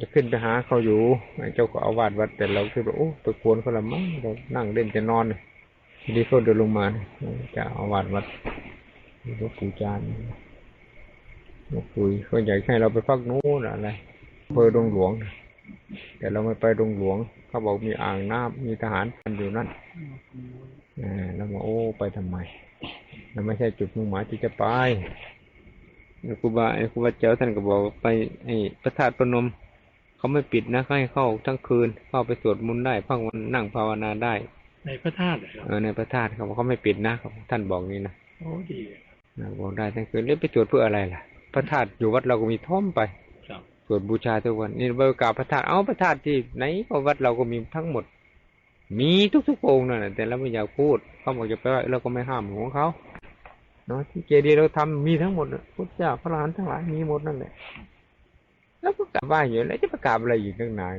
จะขึ้นไปหาเขาอยู่ไอ้เจ้าก็เอาวาดวัดแต่เราคือแบบโอ้ไปกวนเขาละมั้งเรานั่งเล่นจะนอนทีนี้เขาเดินลงมาจะเอาวาดวัดหลวงปู่จานหลวงปู่เขาอยากให้เราไปพักนู้นอะไรอำเภอดงหลวง แต่เราไม่ไปดงหลวง เขาบอกมีอ่างน้ำมีทหารพันอยู่นั่นอ่าแล้วมาโอ้ไปทำไมมันไม่ใช่จุดมุ่งหมายที่จะไปครูบาไอ้ครูบาเจ้าท่านก็บอกไปไอ้พระธาตุพนม เขาไม่ปิดนะเขาให้เข้าทั้งคืน เข้าไปสวดมนต์ได้พักวันนั่งภาวนาได้ ในพระธาตุเหรอครับเออในพระธาตุเขาบอกเขาไม่ปิดนะท่านบอกนี้นะโอ้ดีเลยนะบอกได้ทั้งคืนแล้วไปสวดเพื่ออะไรล่ะ พระธาตุอยู่วัดเราก็มีท่อมไปครับสวดบูชาทุกวันนี่ไปกราบพระธาตุเอาพระธาตุที่ไหนก็วัดเราก็มีทั้งหมด มีทุกๆองค์นั่นแหละแต่เราไม่อยากพูดเขาบอกจะไปว่าเราก็ไม่ห้ามของเขาเนาะที่เจดีย์เราทำมีทั้งหมดน่ะพุทธเจ้าพระอรหันต์ทั้งหลายมีหมดนั่นแหละ แล้วก็กราบไหว้อยู่แล้วจะไปกาบอะไรอยู่ตั้งนาน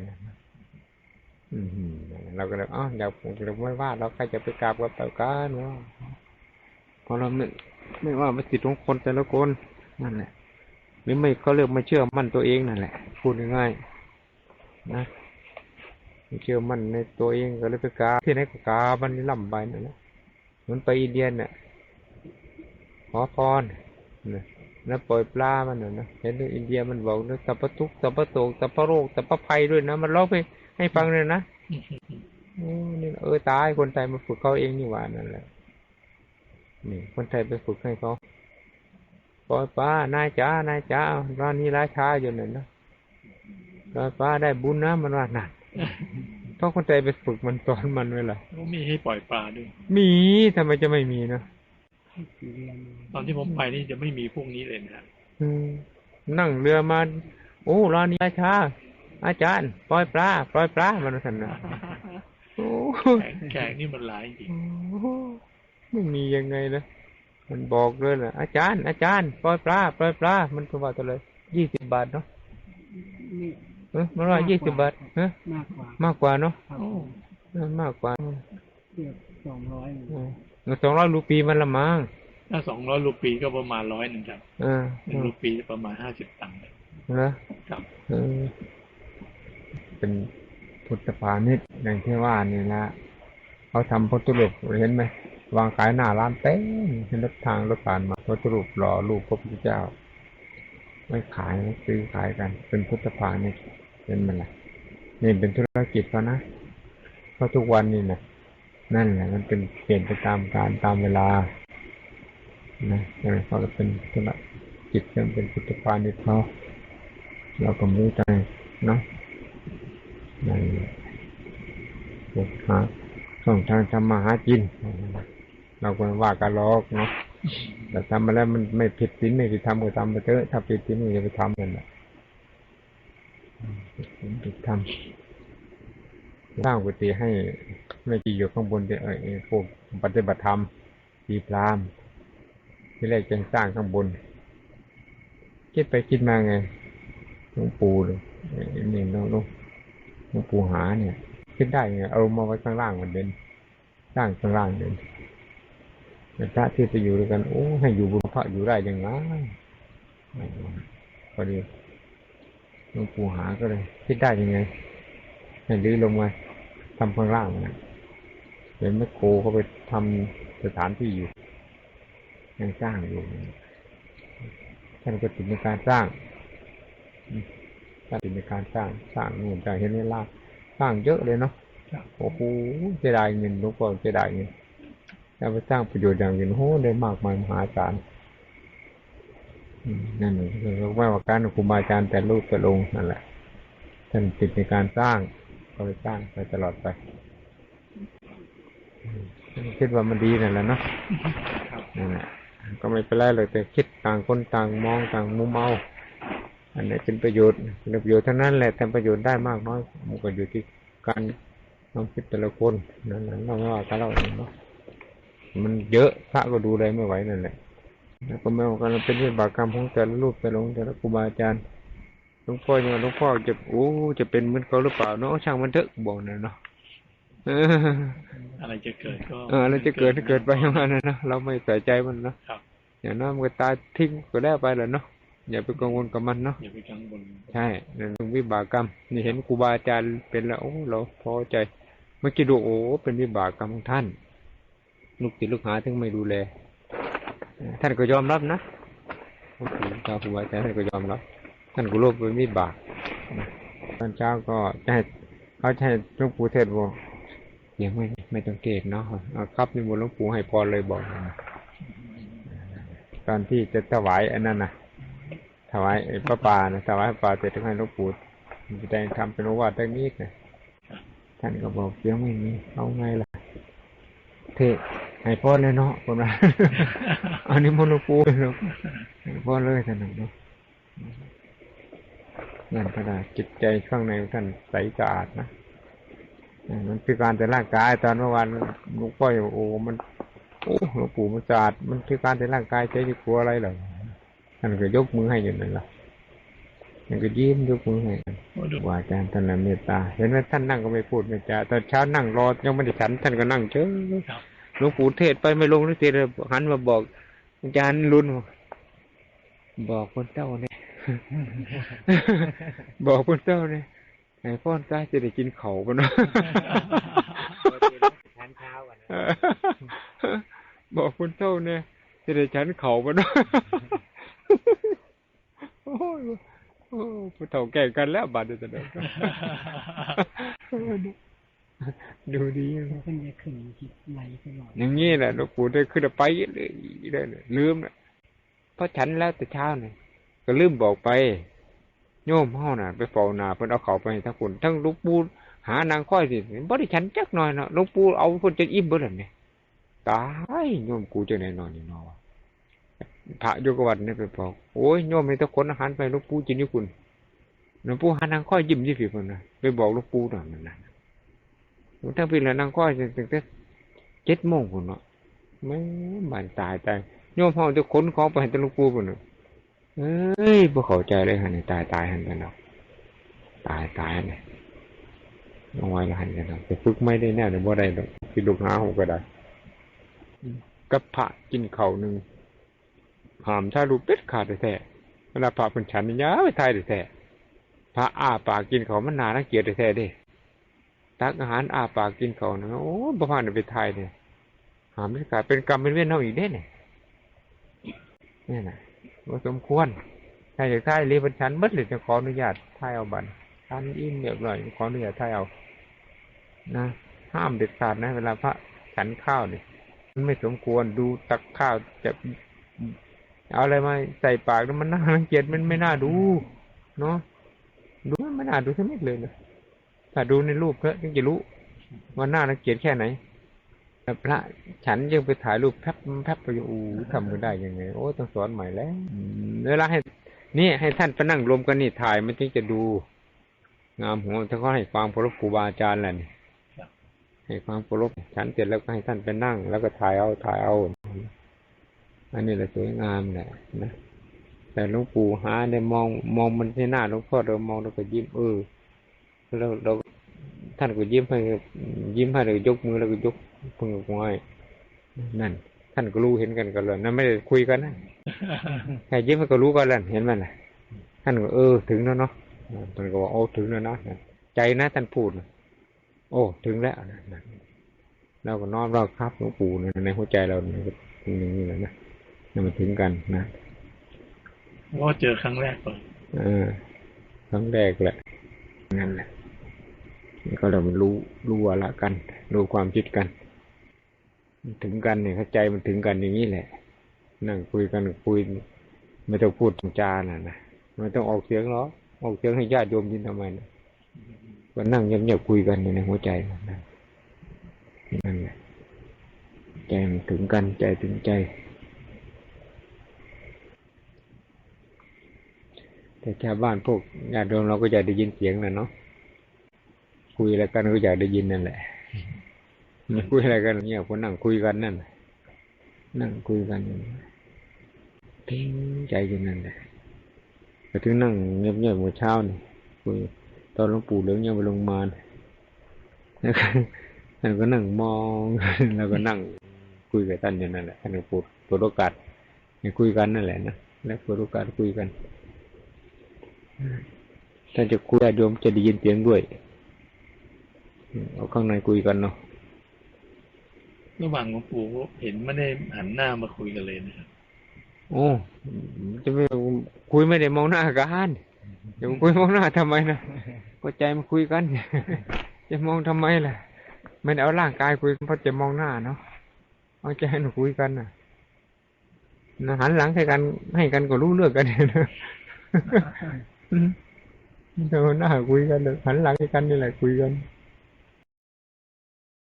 เราก็เลยอ๋ออยากเราไม่ว่า เราใครจะไปกราบก็ไปกันเนาะเพราะเราไม่ไม่ว่ามันสิทธิ์ของคนแต่ละคนนั่นแหละหรือไม่เขาเรียกไม่เชื่อมั่นตัวเองนั่นแหละพูดง่ายๆนะไม่เชื่อมั่นในตัวเองก็เลยไปกาที่ไหนก็กาบันนี่ล่ำไปนั่นแหละเหมันไปอินเดียเนี่ยขอพรนะ แล้วปล่อยปลามันน่ะนะเห็นในอินเดียมันบอกนะสัพพะทุกข์สัพพะโศกสัพพะโรคสัพพะภัยด้วยนะมันร้องไปให้ฟังเลยนะโอ้นี่เออตายคนไทยมาฝึกเขาเองนี่หว่านั่นแหละนี่ คนไทยไปฝึกให้เขาปล่อยปลานายจ้านายจ้าร้านนี้ราชาอยู่นั่นนะปล่อยปลาได้บุญนะมันว่านั่นเพราะคนใจไปฝึกมันสอนมันไว้ล่ะก็มีให้ปล่อยปลาด้วยมีทำไมจะไม่มีนะ ตอนที่ผมไปนี่จะไม่มีพวกนี้เลยนะครับอืมนั่งเรือมาโอ้ร้านนี้ราชาอาจารย์ปล่อยปลาปล่อยปลามันว่าสันนะโอ้แขกแขกนี่มันหลายจริงไม่มียังไงนะมันบอกเลยนะอาจารย์ อาจารย์ปล่อยปลาปล่อยปลามันก็ว่าตัวเลยยี่สิบบาทเนาะนี่เออมันว่ายี่สิบบาทเออมากกว่ามากกว่าเนาะครับโอ้เออมากกว่าเกือบสองร้อย สองร้อยรูปีมันละมั้งถ้าสองร้อยรูปีก็ประมาณร้อยหนึ่งครับเออหนึ่งรูปีประมาณห้าสิบตังค์นะครับเออเป็นพุทธพาณิชย์อย่างที่ว่านี่นะเขาทำพุทธรูปเห็นไหมวางขายหน้าร้านเต้นเห็นรถทางรถผ่านมาพุทธรูปหล่อรูปพระพุทธเจ้า ไม่ขายไม่ซื้อขายกัน เป็นพุทธพาณิชย์เห็นมันละนี่เป็นธุรกิจเขานะเพราะทุกวันนี่นะ นั่นแหละมันเป็นเปลี่ยนไปตามการตามเวลา นะอย่างเขาก็เป็นธุรกิจเรื่องเป็นพุทธพาณิชย์เขาเราก็ไม่รู้ใจเนาะในพวกหาช่องทางทำมาหากิน เราก็ว่ากันลอกเนาะแต่ทำมาแล้วมันไม่ผิดศีลไม่ผิดธรรมก็ทำไปเถอะถ้าผิดศีลก็อย่าไปทำกันแหละผิดศีลผิดธรรมสร้างกุฏิให้ ไม่กี่อยู่ข้างบนเดี๋ยวเออไอ้พวกปฏิบัติธรรมดีพรามที่แรกจะสร้างข้างบน คิดไปคิดมาไงหลวงปู่เลยนี่หลวงหลวงหลวงปู่หาเนี่ย คิดได้ไงเอามาไว้ข้างล่างมันเด่นสร้างข้างล่างเด่นพระที่จะอยู่ด้วยกัน โอ้ให้อยู่บนพระอยู่ได้ยังไงพอดีหลวงปู่หาก็เลยคิดได้ยังไงให้ลื้อลงมาทำข้างล่างนะ เห็นแม่โคเขาไปทำสถานที่อยู่ยังสร้างอยู่ท่านก็ติดในการสร้างท่านติดในการสร้างสร้างนู่นสร้างเห็นไหมล่ะสร้างเยอะเลยเนาะโอ้โหเสียดายเงินลูกพ่อเสียดายเงินเอาไปสร้างประโยชน์อย่างอื่นโอ้โหได้มากมายมหาศาลนั่นเองคือไม่ว่าการครูบาอาจารย์แต่รูปแต่ลงนั่นแหละท่านติดในการสร้างก็ไปสร้างไปตลอดไป คิดว่ามันดีนั่นแหละเนาะนั่นแหละก็ไม่เป็นไรเลยแต่คิดต่างคนต่างมองต่างมุมเอาอันไหนเป็นประโยชน์เป็นประโยชน์ทั้งนั้นแหละแต่ประโยชน์ได้มากน้อยมันก็อยู่ที่การความคิดแต่ละคนนั่นแหละเราไม่ว่ากันเราเองเนาะมันเยอะพระก็ดูแลไม่ไหวนั่นแหละแล้วก็ไม่ว่ากันเป็นวิบากกรรมของแต่ละรูปแต่ละองค์แต่ละครูบาอาจารย์หลวงพ่อยังว่าหลวงพ่อจะโอ้จะเป็นเหมือนเขาหรือเปล่าเนาะช่างมันเถอะบอกนะเนาะ อออะไรจะเกิดก็เออแล้วจะเกิดถ้าเกิดไปอย่างนั้นนะเราไม่ใส่ใจมันเนาะครับอย่างนั้นมันก็ตายทิ้งก็ได้ไปแหล้วเนาะอย่าไปกังวลกับมันเนาะอย่าไปกังวลใช่นั่นเป็นวิบากกรรม นี่เห็นครูบาอาจารย์เป็นแล้วโอ้เราพอใจเมื่อกี้ดูโอ้เป็นวิบากกรรมของท่าน ลูกศิษย์ลูกหาถึงไม่ดูแลท่านก็ยอมรับนะหลวงปู่เจ้าครูบาอาจารย์ท่านก็ยอมรับท่านก็รู้เป็นวิบากนะตอนเช้าก็จะให้เขาจะให้หลวงปู่เทศน์บอกยังไม่ ไม่ต้องเกตเนาะเอาครับนิมนหลวงปู่ให้พรเลยบอกตอนที่จะถวายอันนั้นนะถวายพระป่านะถวายพระป่าเสร็จต้งให้หลวงปู่แสดงทำเป็นโอวาทได้นิดนะท่านก็บอกเสียงไม่มีเอาไงล่ะ เทศให้พรเลยเนาะคนะอันนี้มนหลวงปู่เลยเนาะให้พรเลยท่านเนาะนั่นก็ได้จิตใจข้างในท่านใสสะอาดนะ มันคือการแต่ร่างกาย ตอนเมื่อวานหลวงพ่อบอกโอ้มันโอ้หลวงปู่มันสะอาดมันคือการแต่ร่างกายใจจะกลัวอะไรเหรอท่านก็ยกมือให้อยู่นั่นแหละท่านก็ยิ้มยกมือให้โอ้ดูว่าอาจารย์ท่านน่ะเมตตา เห็นไหมท่านนั่งก็ไม่พูดไม่จาตอนเช้านั่งรอยังไม่ได้ฉันท่านก็นั่งเฉยครับหลวงปู่เทศไปไม่ลงนึกทีเลยหันมาบอก อาจารย์รุนบอกคนเจ้าเนี่ยบอกคนเจ้าเนี่ย ไอ้พ่อนกายจะได้กินเขาปะเนาะทานเช้ากันบอกคนเจ้าเนี่ยจะได้ฉันเขาปะเนาะโอ้ยโอ้ผู้เฒ่าแก่กันแล้วบาดเดียวจะเดินดูดีเพิ่นจะขึ้นจิตไหลตลอดอย่างนี้แหละหลวงปู่ได้ขึ้นไปเลยเลยเลยลืมนะเพราะฉันแล้วแต่เช้าเนี่ยก็ลืมบอกไป โยมเฮาน่ะไปเฝ้าหนาเพิ่นเอาเขาไปให้ทั้งคนทั้งลวงปู่หานางค่อยสิบ่ได้ฉันจักหน่อยเนาะลวงปู่เอาเพิ่นจะอิ่มเบิดแล้วเนี่ยตายโยมกูจะไหนนอนนี่นอวะพระโยกวัดเนี่ยไปบอกโอ้ยโยมมีแต่คนอาหารไปลวงปู่จินนี่คุณหลวงปู่หานางค่อยยิ้มยี่สิบคนนะไปบอกลวงปู่หน่อยมันนะทั้งปีและนางค่อยตั้งแต่เจ็ดโมงพุ่นเนาะไม่บ้านตายตายโยมเฮาจะขนของไปให้ตหลวงปู่พุ่นเนาะ เอ้ยบ่เข้าใจเลยหั่นนี่ตายตายหันกันเนาะตายตายเนี่ยเอาไว้ละหั่นกันเนาะไปฝึกไม่ได้แน่เดี๋ยวบ่ได้ดอกสิลูกหาหูก็ได้กับพระกินเข้าหนึ่งหามถ้ารูปเป็ดขาดแท้เวลาพระเพิ่นฉันนี่ยาไปทายแท้พระอาปากกินเข้ามันนารังเกียจแท้เด้ตักอาหารอาปากกินเขานะโอ้บ่ผ่านไปไทยเนี่ยหามไม่กลายเป็นกรรมเป็นเวรเฮาอีกเด้เนี่ยนี่นะ บ่สมควรถ้าอยากทายรีบัญชันหมดเลยจะขออนุญาตทายเอาบัตรท่านอิ่มเรียบร้อยขออนุญาตทายเอา นะห้ามเด็ดขาดนะ เวลาพระฉันข้าวเนี่ยมันไม่สมควรดูตักข้าวจะเอาอะไรมาใส่ปากแล้วมันน่ารังเกียจมันไม่น่าดู เนาะดูมันไม่น่าดูทั้งนิดเลยนะถ้าดูในรูปก็ถึงจะรู้ว่าน้านักเกียรติแค่ไหน พระฉันยังไปถ่ายรูปแพบแพบไปอยู่อู้ทำกันได้ยังไง โอ้ต้องสอนใหม่แล้วอืมเวลาให้นี่ให้ท่านไปนั่งรวมกันนี่ถ่ายมันจึงจะดู งามหัวถ้าเขาให้ความเคารพครูบาอาจารย์แหละนี่ให้ความเคารพฉันเสร็จแล้วก็ให้ท่านไปนั่ง แล้วก็ถ่ายเอาถ่ายเอา อันนี้แหละสวยงามแหละนะแต่หลวงปู่หาเนี่ยมองมองมันที่หน้าหลวงพ่อเรามองแล้วก็ยิ้มเออแล้วเราท่านก็ยิ้มให้ยิ้มให้เรายกมือแล้วก็ยก พึงออกมาให้นั่น ท่านก็รู้เห็นกันกันเลยนั่นไม่ได้คุยกันนะแค่ยิ้มให้ก็รู้กันแล้วเห็นไหมล่ะท่านก็เออถึงแล้วเนาะท่านก็บอกโอ้ถึงแล้วนะใจนะท่านพูดนะโอ้ ถึงแล้วนะนะเราก็น้อมเราครับหลวงปู่นะในหัวใจเราเนี่ยก็ถึงอย่างนี้แหละนะนั่นมันถึงกันนะว่าเจอครั้งแรกเลยเออครั้งแรกแหละนั่นแหละนี่ก็เรามันรู้รู้วาระกัน รู้ความคิดกัน ถึงกันเนี่ยเข้าใจมันถึงกันอย่างนี้แหละ นั่งคุยกันคุย ไม่ต้องพูดจาน่ะนะไม่ต้องออกเสียงหรอกออกเสียงให้ญาติโยมยินทำไมนะก็นั่งเงียบๆคุยกันในหัวใจนะนั่นแหละใจมันถึงกันใจถึงใจ แต่ชาวบ้านพวกญาติโยมเราก็อยากได้ยินเสียงนะเนาะคุยอะไรกันก็อยากได้ยินนั่นแหละ คุยอะไรกันเงียคนนั่งคุยกันนั่นน่ะนั่งคุยกันเพ่งใจอยู่นั่นแหละแต่ถึงนั่งเงียบๆเมื่อเช้านี่คุยตอนหลวงปู่เหลืองยังไปลงมาน่ะแล้วก็ท่านก็นั่งมองแล้วก็นั่งคุยกับท่านอยู่นั่นแหละท่านก็พูดเปิดโอกาสคุยกันนั่นแหละนะแล้วเปิดโอกาสคุยกันถ้าจะคุยญาติโยมจะได้ยินเสียงด้วยเอาข้างในคุยกันเนาะ ระหว่างหลวงปู่เห็นไม่ได้หันหน้ามาคุยกันเลยนะครับโอ้จะไม่คุยไม่ได้มองหน้ากันจะมาคุยมองหน้าทำไมนะก็ใจมันคุยกัน จะมองทำไมล่ะไม่ได้เอาร่างกายคุยกันเพราะจะมองหน้าเนาะเอาใจให้หนูคุยกันน่ะนะหันหลังให้กันให้กันก็รู้เรื่องกันนะเดินหน้าคุยกันเลยหันหลังให้กันนี่แหละคุยกัน